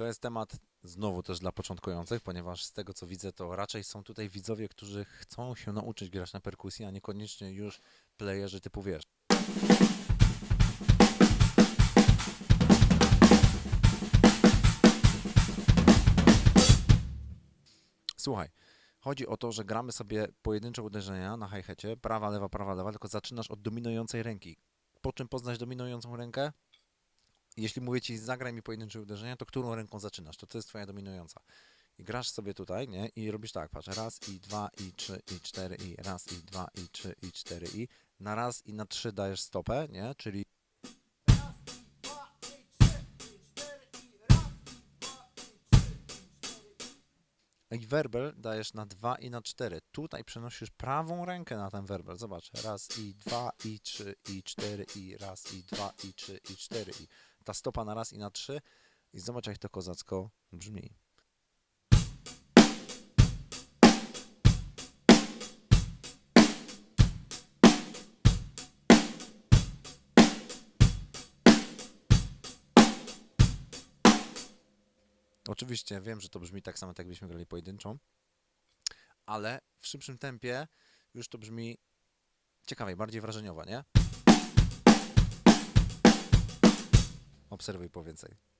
To jest temat znowu też dla początkujących, ponieważ z tego co widzę, to raczej są tutaj widzowie, którzy chcą się nauczyć grać na perkusji, a niekoniecznie już playerzy typu wiesz. Słuchaj, chodzi o to, że gramy sobie pojedyncze uderzenia na hi-hacie, prawa, lewa, prawa, lewa, tylko zaczynasz od dominującej ręki. Po czym poznać dominującą rękę? Jeśli mówię ci zagraj mi pojedyncze uderzenia, to którą ręką zaczynasz? To to jest twoja dominująca. I grasz sobie tutaj, nie? I robisz tak, patrz, raz i dwa i trzy i cztery i raz i dwa i trzy i cztery i na raz i na trzy dajesz stopę, nie? Czyli i werbel dajesz na 2 i na 4. Tutaj przenosisz prawą rękę na ten werbel. Zobacz. Raz i dwa i trzy i cztery i raz i dwa i trzy i cztery i ta stopa na raz i na trzy i zobacz jak to kozacko brzmi. Oczywiście wiem, że to brzmi tak samo, jak jakbyśmy grali pojedynczą, ale w szybszym tempie już to brzmi ciekawiej, bardziej wrażeniowo, nie? Obserwuj po więcej.